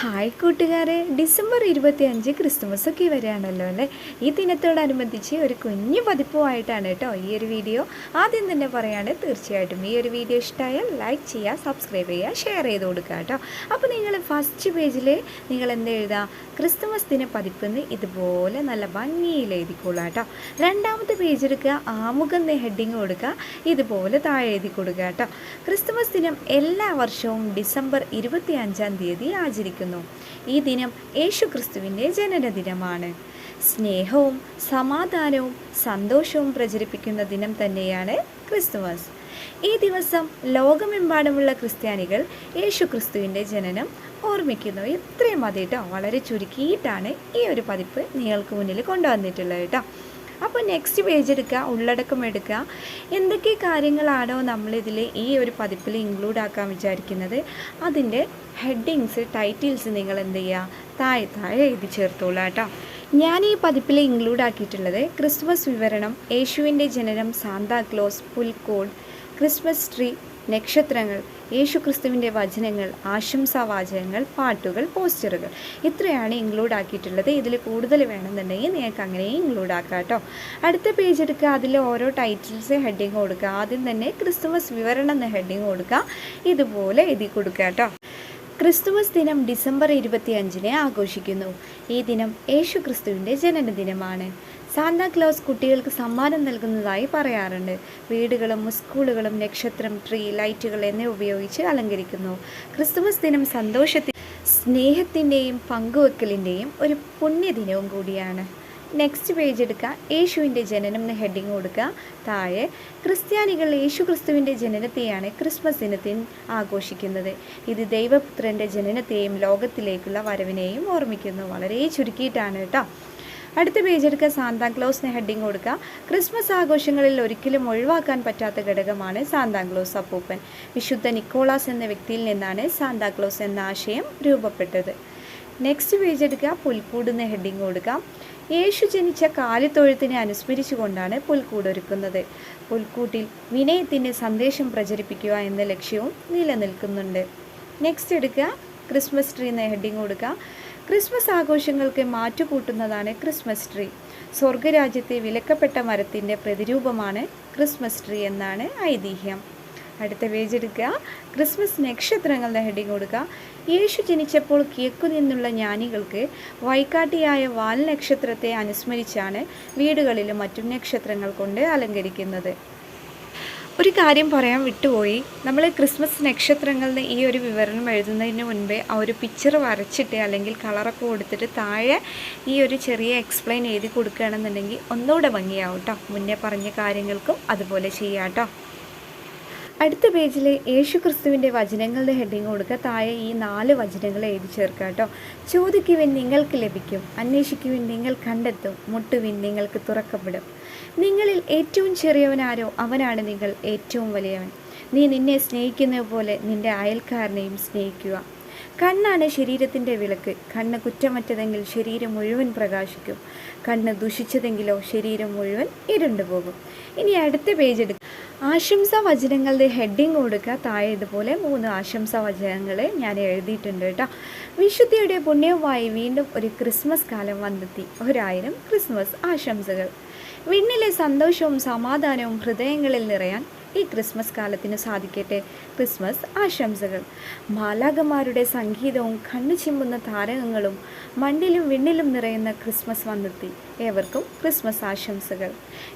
Hi കൂട്ടുകാരെ. December ഇരുപത്തി അഞ്ച് ക്രിസ്തുമസ് ഒക്കെ വരികയാണല്ലോ അല്ലേ? ഈ ദിനത്തോടനുബന്ധിച്ച് ഒരു കുഞ്ഞു പതിപ്പുമായിട്ടാണ് കേട്ടോ ഈ ഒരു വീഡിയോ. ആദ്യം തന്നെ പറയാണ് തീർച്ചയായിട്ടും ഈ ഒരു വീഡിയോ ഇഷ്ടമായാൽ ലൈക്ക് ചെയ്യുക സബ്സ്ക്രൈബ് ചെയ്യുക ഷെയർ ചെയ്ത് കൊടുക്കുക കേട്ടോ. അപ്പോൾ നിങ്ങൾ ഫസ്റ്റ് പേജിൽ നിങ്ങൾ എന്ത് എഴുതുക ക്രിസ്തുമസ് ദിന പതിപ്പ് എന്ന് ഇതുപോലെ നല്ല ഭംഗിയിൽ എഴുതിക്കൊള്ളുക കേട്ടോ. രണ്ടാമത്തെ പേജ് എടുക്കുക ആമുഖം എന്ന് ഹെഡിങ് കൊടുക്കുക ഇതുപോലെ താഴെ എഴുതി കൊടുക്കുക കേട്ടോ. ക്രിസ്തുമസ് ദിനം എല്ലാ വർഷവും ഡിസംബർ ഇരുപത്തി അഞ്ചാം തീയതി ആചരിക്കുന്നു. ഈ ദിനം യേശുക്രിസ്തുവിന്റെ ജനനദിനമാണ്. സ്നേഹവും സമാധാനവും സന്തോഷവും പ്രചരിപ്പിക്കുന്ന ദിനം തന്നെയാണ് ക്രിസ്തുമസ്. ഈ ദിവസം ലോകമെമ്പാടുമുള്ള ക്രിസ്ത്യാനികൾ യേശു ക്രിസ്തുവിന്റെ ജനനം ഓർമ്മിക്കുന്നു. ഇത്രയും മതി കേട്ടോ വളരെ ചുരുക്കിയിട്ടാണ് ഈ ഒരു പതിപ്പ് നിങ്ങൾക്ക് മുന്നിൽ കൊണ്ടുവന്നിട്ടുള്ളത് കേട്ടോ. അപ്പോൾ നെക്സ്റ്റ് പേജ് എടുക്കുക ഉള്ളടക്കം എടുക്കുക. എന്തൊക്കെ കാര്യങ്ങളാണോ നമ്മളിതിൽ ഈ ഒരു പതിപ്പിൽ ഇൻക്ലൂഡ് ആക്കാൻ വിചാരിക്കുന്നത്? അതിന്റെ ഹെഡിങ്സ് ടൈറ്റിൽസ് നിങ്ങൾ എന്ത് ചെയ്യുക? താഴെ താഴെ എഴുതി ചേർത്തോളാം കേട്ടോ. ഞാൻ ഈ പതിപ്പിൽ ഇൻക്ലൂഡ് ആക്കിയിട്ടുള്ളത് ക്രിസ്മസ് വിവരണം യേശുവിന്റെ ജനനം സാന്താക്ലോസ് പുൽക്കോൾ ക്രിസ്മസ് ട്രീ നക്ഷത്രങ്ങൾ യേശുക്രിസ്തുവിന്റെ വചനങ്ങൾ ആശംസാവാചകങ്ങൾ പാട്ടുകൾ പോസ്റ്ററുകൾ. ഇത്രയാണ് ഇൻക്ലൂഡ് ആക്കിയിട്ടുള്ളത്. ഇതിൽ കൂടുതൽ വേണമെന്നുണ്ടെങ്കിൽ നിങ്ങൾക്ക് അങ്ങനെ ഇൻക്ലൂഡ് ആക്കാം കേട്ടോ. അടുത്ത പേജ് എടുക്കുക. അതിൽ ഓരോ ടൈറ്റിൽസ് ഹെഡിങ് കൊടുക്കുക. ആദ്യം തന്നെ ക്രിസ്തുമസ് വിവരണം എന്ന ഹെഡിങ് കൊടുക്കുക. ഇതുപോലെ എഴുതി കൊടുക്കുക കേട്ടോ. ക്രിസ്തുമസ് ദിനം ഡിസംബർ ഇരുപത്തി അഞ്ചിന് ആഘോഷിക്കുന്നു. ഈ ദിനം യേശു ക്രിസ്തുവിന്റെ ജനനദിനമാണ്. സാന്താക്ലോസ് കുട്ടികൾക്ക് സമ്മാനം നൽകുന്നതായി പറയാറുണ്ട്. വീടുകളും സ്കൂളുകളും നക്ഷത്രം ട്രീ ലൈറ്റുകൾ എന്നിവ ഉപയോഗിച്ച് അലങ്കരിക്കുന്നു. ക്രിസ്തുമസ് ദിനം സന്തോഷത്തി സ്നേഹത്തിന്റെയും പങ്കുവെക്കലിന്റെയും ഒരു പുണ്യദിനവും കൂടിയാണ്. നെക്സ്റ്റ് പേജ് എടുക്കുക യേശുവിന്റെ ജനനം എന്ന ഹെഡിങ് കൊടുക്കുക. താഴെ ക്രിസ്ത്യാനികൾ യേശു ക്രിസ്തുവിന്റെ ജനനത്തെയാണ് ക്രിസ്മസ് ദിനത്തിൽ ആഘോഷിക്കുന്നത്. ഇത് ദൈവപുത്രന്റെ ജനനത്തെയും ലോകത്തിലേക്കുള്ള വരവിനെയും ഓർമ്മിക്കുന്നു. വളരെ ചുരുക്കിയിട്ടാണ് കേട്ടോ. അടുത്ത പേജ് എടുക്കുക സാന്താക്ലോസിന് ഹെഡിങ് കൊടുക്കുക ക്രിസ്മസ് ആഘോഷങ്ങളിൽ ഒരിക്കലും ഒഴിവാക്കാൻ പറ്റാത്ത ഘടകമാണ് സാന്താക്ലോസ് അപ്പൂപ്പൻ. വിശുദ്ധ നിക്കോളാസ് എന്ന വ്യക്തിയിൽ നിന്നാണ് സാന്താക്ലോസ് എന്ന ആശയം രൂപപ്പെട്ടത്. നെക്സ്റ്റ് പേജ് എടുക്കുക പുൽക്കൂട് എന്ന ഹെഡിങ് കൊടുക്കുക യേശു ജനിച്ച കാലിത്തൊഴുത്തിനെ അനുസ്മരിച്ചുകൊണ്ടാണ് പുൽക്കൂട് ഒരുക്കുന്നത്. പുൽക്കൂട്ടിൽ വിനയത്തിന്റെ സന്ദേശം പ്രചരിപ്പിക്കുക എന്ന ലക്ഷ്യവും നിലനിൽക്കുന്നുണ്ട്. നെക്സ്റ്റ് എടുക്കുക ക്രിസ്മസ് ട്രീ എന്ന ഹെഡിങ് കൊടുക്കുക ക്രിസ്മസ് ആഘോഷങ്ങൾക്ക് മാറ്റുകൂട്ടുന്നതാണ് ക്രിസ്മസ് ട്രീ സ്വർഗരാജ്യത്തെ വിലക്കപ്പെട്ട മരത്തിന്റെ പ്രതിരൂപമാണ് ക്രിസ്മസ് ട്രീ എന്നാണ് ഐതിഹ്യം. അടുത്ത പേജ് എടുക്കുക. ക്രിസ്മസ് നക്ഷത്രങ്ങളുടെ ഹെഡിങ് കൊടുക്കുക യേശു ജനിച്ചപ്പോൾ കിഴക്കു നിന്നുള്ള ജ്ഞാനികൾക്ക് വൈകാട്ടിയായ വാൽ നക്ഷത്രത്തെ അനുസ്മരിച്ചാണ് വീടുകളിലും മറ്റും നക്ഷത്രങ്ങൾ കൊണ്ട് അലങ്കരിക്കുന്നത്. ഒരു കാര്യം പറയാൻ വിട്ടുപോയി. നമ്മൾ ക്രിസ്മസ് നക്ഷത്രങ്ങളുടെ ഈ ഒരു വിവരണം എഴുതുന്നതിന് മുൻപേ ആ ഒരു പിക്ചർ വരച്ചിട്ട് അല്ലെങ്കിൽ കളറൊക്കെ കൊടുത്തിട്ട് താഴെ ഈ ഒരു ചെറിയ എക്സ്പ്ലെയിൻ എഴുതി കൊടുക്കുകയാണെന്നുണ്ടെങ്കിൽ ഒന്നുകൂടെ ഭംഗിയാവും കേട്ടോ മുന്നേ പറഞ്ഞ കാര്യങ്ങൾക്കും അതുപോലെ ചെയ്യാം കേട്ടോ അടുത്ത പേജിൽ യേശു ക്രിസ്തുവിന്റെ വചനങ്ങളുടെ ഹെഡിങ് കൊടുക്കുക. താഴെ ഈ നാല് വചനങ്ങൾ എഴുതി ചേർക്കുക കേട്ടോ. ചോദിക്കുവിൻ നിങ്ങൾക്ക് ലഭിക്കും. അന്വേഷിക്കുവിൻ നിങ്ങൾ കണ്ടെത്തും. മുട്ടുവിൻ നിങ്ങൾക്ക് തുറക്കപ്പെടും. നിങ്ങളിൽ ഏറ്റവും ചെറിയവനാരോ? അവനാണ് നിങ്ങൾ ഏറ്റവും വലിയവൻ. നീ നിന്നെ സ്നേഹിക്കുന്നത് പോലെ നിന്റെ അയൽക്കാരനെയും സ്നേഹിക്കുക. കണ്ണാണ് ശരീരത്തിന്റെ വിളക്ക്. കണ്ണ് കുറ്റമറ്റതെങ്കിൽ ശരീരം മുഴുവൻ പ്രകാശിക്കും. കണ്ണ് ദുഷിച്ചതെങ്കിലോ ശരീരം മുഴുവൻ ഇരുണ്ടുപോകും. ഇനി അടുത്ത പേജ് എടുക്കുക ആശംസാ വചനങ്ങളുടെ ഹെഡിങ് കൊടുക്കുക. താഴെ ഇതുപോലെ മൂന്ന് ആശംസ വചനങ്ങൾ ഞാൻ എഴുതിയിട്ടുണ്ട് കേട്ടോ. വിശുദ്ധിയുടെ പുണ്യവുമായി വീണ്ടും ഒരു ക്രിസ്മസ് കാലം വന്നെത്തി. ഒരായിരം ക്രിസ്മസ് ആശംസകൾ. വിണ്ണിലെ സന്തോഷവും സമാധാനവും ഹൃദയങ്ങളിൽ നിറയാൻ ഈ ക്രിസ്മസ് കാലത്തിന് സാധിക്കട്ടെ. ക്രിസ്മസ് ആശംസകൾ. മാലാകന്മാരുടെ സംഗീതവും കണ്ണു ചിമ്മുന്ന താരകങ്ങളും മണ്ണിലും വിണ്ണിലും നിറയുന്ന ക്രിസ്മസ് വന്നെത്തി. ഏവർക്കും ക്രിസ്മസ് ആശംസകൾ.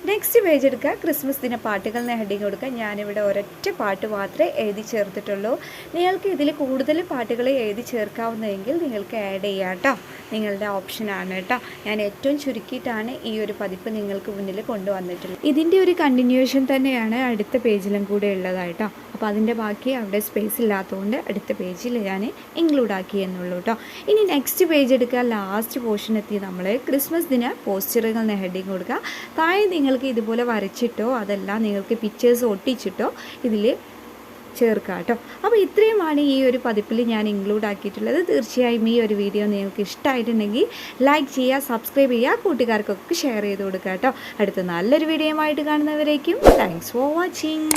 നെക്സ്റ്റ് പേജ് എടുക്കുക. ക്രിസ്മസ് ദിന പാട്ടുകൾ ഹെഡിങ് കൊടുക്കുക. ഞാനിവിടെ ഒരൊറ്റ പാട്ട് മാത്രമേ എഴുതി ചേർത്തിട്ടുള്ളൂ. നിങ്ങൾക്ക് ഇതിൽ കൂടുതൽ പാട്ടുകൾ എഴുതി ചേർക്കാവുന്നതെങ്കിൽ നിങ്ങൾക്ക് ആഡ് ചെയ്യാം കേട്ടോ നിങ്ങളുടെ ഓപ്ഷനാണ് കേട്ടോ ഞാൻ ഏറ്റവും ചുരുക്കിയിട്ടാണ് ഈ ഒരു പതിപ്പ് നിങ്ങൾക്ക് മുന്നിൽ കൊണ്ടുവന്നിട്ടുള്ളത്. ഇതിന്റെ ഒരു കണ്ടിന്യൂഷൻ തന്നെയാണ് അടുത്ത പേജിലും കൂടെ ഉള്ളതായിട്ടോ അപ്പോൾ അതിന്റെ ബാക്കി അവിടെ സ്പേസ് ഇല്ലാത്തതുകൊണ്ട് അടുത്ത പേജിൽ ഞാൻ ഇൻക്ലൂഡ് ആക്കി എന്നുള്ളൂ കേട്ടോ ഇനി നെക്സ്റ്റ് പേജ് എടുക്കുക. ലാസ്റ്റ് പോർഷൻ എത്തി നമ്മൾ ക്രിസ്മസ് ദിന പോസ്റ്ററുകൾ ഹെഡിങ് കൊടുക്കുക. താഴെ നിങ്ങൾക്ക് ഇതുപോലെ വരച്ചിട്ടോ അതെല്ലാം നിങ്ങൾക്ക് പിക്ചേഴ്സ് ഒട്ടിച്ചിട്ടോ ഇതിൽ ചേർക്കുക കേട്ടോ അപ്പോൾ ഇത്രയുമാണ് ഈ ഒരു പതിപ്പിൽ ഞാൻ ഇൻക്ലൂഡ് ആക്കിയിട്ടുള്ളത്. തീർച്ചയായും ഈ ഒരു വീഡിയോ നിങ്ങൾക്ക് ഇഷ്ടമായിട്ടുണ്ടെങ്കിൽ ലൈക്ക് ചെയ്യുക സബ്സ്ക്രൈബ് ചെയ്യുക കൂട്ടുകാർക്കൊക്കെ ഷെയർ ചെയ്ത് കൊടുക്കുക കേട്ടോ അടുത്ത നല്ലൊരു വീഡിയോ ആയിട്ട് കാണുന്നവരേക്കും താങ്ക്സ് ഫോർ വാച്ചിങ്